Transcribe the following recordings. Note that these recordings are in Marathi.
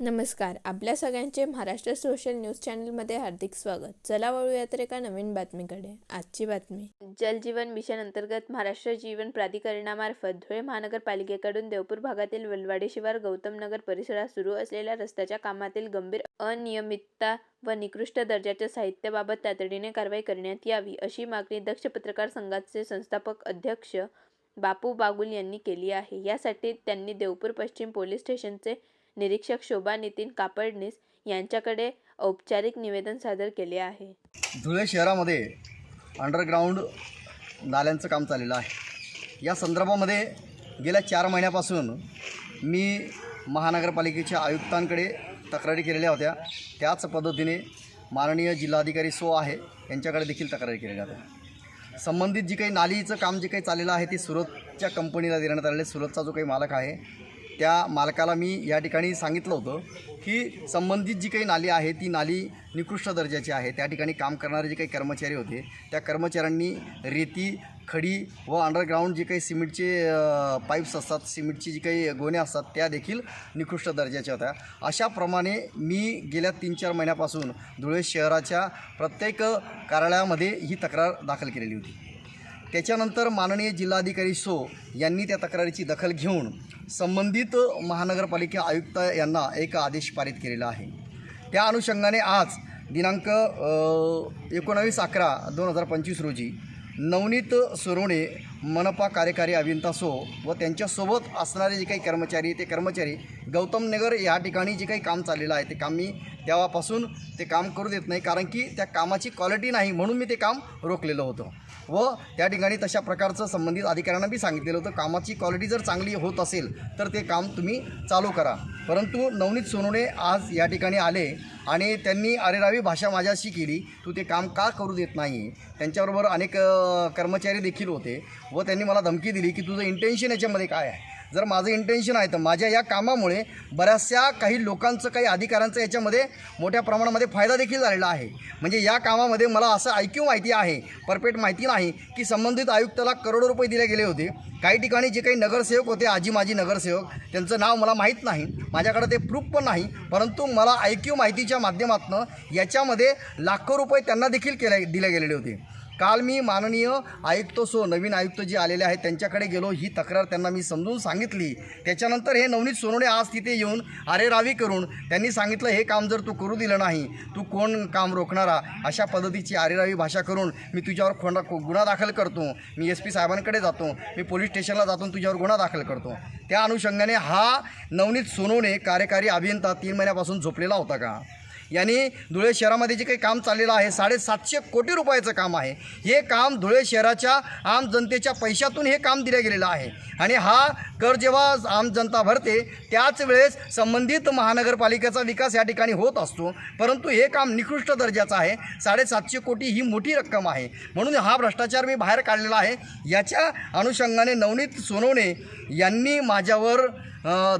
नमस्कार. आपल्या सगळ्यांचे महाराष्ट्र सोशल न्यूज चॅनलमध्ये हार्दिक स्वागत. चला वळूया तर एका नवीन बातमीकडे. आजची बातमी. जलजीवन मिशन अंतर्गत महाराष्ट्र जीवन प्राधिकरणामार्फत धुळे महानगरपालिकेकडून देवपूर भागातील वलवाडी शिवार गौतम नगर परिसरात सुरू असलेल्या रस्त्याच्या कामातील गंभीर अनियमितता व निकृष्ट दर्जाच्या साहित्याबाबत तातडीने कारवाई करण्यात यावी अशी मागणी दक्ष पत्रकार संघाचे संस्थापक अध्यक्ष बापू बागुल यांनी केली आहे. यासाठी त्यांनी देवपूर पश्चिम पोलीस स्टेशनचे निरीक्षक शोभा नितीन कापडनीस यांच्याकडे औपचारिक निवेदन सादर केले आहे. धुळे शहरामध्ये अंडरग्राऊंड नाल्यांचं काम चाललेलं आहे. या संदर्भामध्ये गेल्या चार महिन्यापासून मी महानगरपालिकेच्या आयुक्तांकडे तक्रारी केलेल्या होत्या. त्याच पद्धतीने माननीय जिल्हाधिकारी सो आहे यांच्याकडे देखील तक्रारी केलेल्या होत्या. संबंधित जी काही नालीचं काम जे काही चाललेलं आहे ते सुरतच्या कंपनीला देण्यात आलेलं आहे. सुरतचा जो काही मालक आहे त्या मालकाला मी या ठिकाणी सांगितलं होतं की संबंधित जी काही नाली आहे ती नाली निकृष्ट दर्जाची आहे. त्या ठिकाणी काम करणारे जे काही कर्मचारी होते त्या कर्मचाऱ्यांनी रेती खडी व अंडरग्राऊंड जे काही सिमेंटचे पाईप्स असतात सिमेंटची जी काही गोणे असतात त्या देखील निकृष्ट दर्जाच्या होत्या. अशाप्रमाणे मी गेल्या तीन चार महिन्यापासून धुळे शहराच्या प्रत्येक कार्यालयामध्ये ही तक्रार दाखल केलेली होती. त्याच्यानंतर माननीय जिल्हाधिकारी सो यांनी त्या तक्रारीची दखल घेऊन संबंधित महानगरपालिका आयुक्त यांना एक आदेश पारित केलेला आहे. त्या अनुषंगाने आज दिनांक एकोणावीस अकरा दोन हजार पंचवीस रोजी नवनीत सोरोणे मनपा कार्यकारी अभियंता सो व त्यांच्यासोबत असणारे जे काही कर्मचारी ते कर्मचारी गौतम नगर या ठिकाणी जे काही काम चाललेलं आहे ते काम मी तेव्हापासून ते काम करू देत नाही कारण की त्या कामाची क्वालिटी नाही म्हणून मी ते काम रोखलेलं होतं. व त्या ठिकाणी तशा प्रकारचं संबंधित अधिकाऱ्यांना बी सांगितलेलं होतं कामाची क्वालिटी जर चांगली होत असेल तर ते काम तुम्ही चालू करा. परंतु नवनीत सोनवणे आज या ठिकाणी आले आणि त्यांनी अरेरावी भाषा माझ्याशी केली तू ते काम का करू देत नाही? त्यांच्याबरोबर अनेक कर्मचारी देखील होते व त्यांनी मला धमकी दिली की तुझं इंटेन्शन याच्यामध्ये काय आहे? जर माझं इंटेन्शन आहे तर माझ्या या कामामुळे बऱ्याचशा काही लोकांचं काही अधिकारांचं याच्यामध्ये मोठ्या प्रमाणामध्ये फायदा देखील झालेला आहे. म्हणजे या कामामध्ये मला असं ऐक्यू माहिती आहे परफेक्ट माहिती नाही की संबंधित आयुक्ताला करोडो रुपये दिले गेले होते. काही ठिकाणी जे काही नगरसेवक होते आजी माजी नगरसेवक त्यांचं नाव मला माहीत नाही माझ्याकडे ते प्रूफ पण नाही परंतु मला आयक्यू माहितीच्या माध्यमातून याच्यामध्ये लाखो रुपये त्यांना देखील केले दिले गेलेले होते. काल मी माननीय आयुक्त सो नवीन आयुक्त जे आलेले आहेत त्यांच्याकडे गेलो. ही तक्रार त्यांना मी समजून सांगितली. त्याच्यानंतर हे नवनीत सोनवणे आज तिथे येऊन आरेरावी करून त्यांनी सांगितलं हे काम जर तू करू दिलं नाही तू कोण काम रोखणारा? अशा पद्धतीची आरेरावी भाषा करून मी तुझ्यावर खोंडा गुन्हा दाखल करतो. मी एस पी साहेबांकडे जातो. मी पोलीस स्टेशनला जातो आणि तुझ्यावर गुन्हा दाखल करतो. त्या अनुषंगाने हा नवनीत सोनवणे कार्यकारी अभियंता तीन महिन्यापासून झोपलेला होता का? यांनी धुळे शहरामध्ये जे काही काम चाललेलं आहे साडेसातशे कोटी रुपयाचं काम आहे. हे काम धुळे शहराच्या आम जनतेच्या पैशातून हे काम दिलं गेलेलं आहे. आणि हा कर जेव्हा आम जनता भरते त्याच वेळेस संबंधित महानगरपालिकेचा विकास या ठिकाणी होत असतो. परंतु हे काम निकृष्ट दर्जाचं आहे. साडेसातशे कोटी ही मोठी रक्कम आहे. म्हणून हा भ्रष्टाचार मी बाहेर काढलेला आहे. याच्या अनुषंगाने नवनीत सोनवणे यांनी माझ्यावर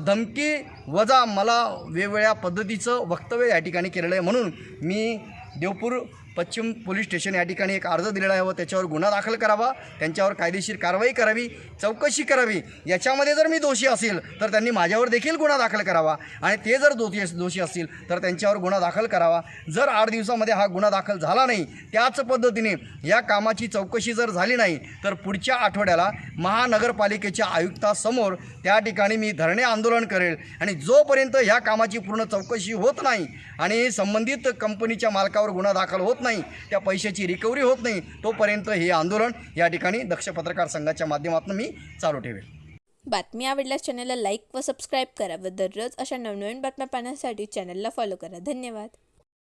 धमकी वजा मला वेगवेगळ्या पद्धतीचं वक्तव्य या ठिकाणी केलेलं आहे. म्हणून मी देवपूर पश्चिम पोलीस स्टेशन या ठिकाणी एक अर्ज दिलेला आहे व त्याच्यावर गुन्हा दाखल करावा त्यांच्यावर कायदेशीर कारवाई करावी चौकशी करावी याच्यामध्ये जर मी दोषी असेल तर त्यांनी माझ्यावर देखील गुन्हा दाखल करावा. आणि ते जर दोषी दोषी असतील तर त्यांच्यावर गुन्हा दाखल करावा. जर आठ दिवसामध्ये हा गुन्हा दाखल झाला नाही त्याच पद्धतीने या कामाची चौकशी जर झाली नाही तर पुढच्या आठवड्याला महानगरपालिकेच्या आयुक्तासमोर त्या ठिकाणी मी धरणे आंदोलन करेल. आणि जोपर्यंत ह्या कामाची पूर्ण चौकशी होत नाही आणि संबंधित कंपनीच्या मालकावर गुन्हा दाखल होत होत नाही. त्या पैशाची रिकव्हरी होत नाही. तोपर्यंत हे आंदोलन या ठिकाणी दक्ष पत्रकार संघाच्या माध्यमातून मी चालू ठेवेल. बातमी आवडल्यास चॅनलला लाईक व सबस्क्राईब करा व दररोज अशा नवनवीन बातम्या पाहण्यासाठी चॅनलला फॉलो करा. धन्यवाद.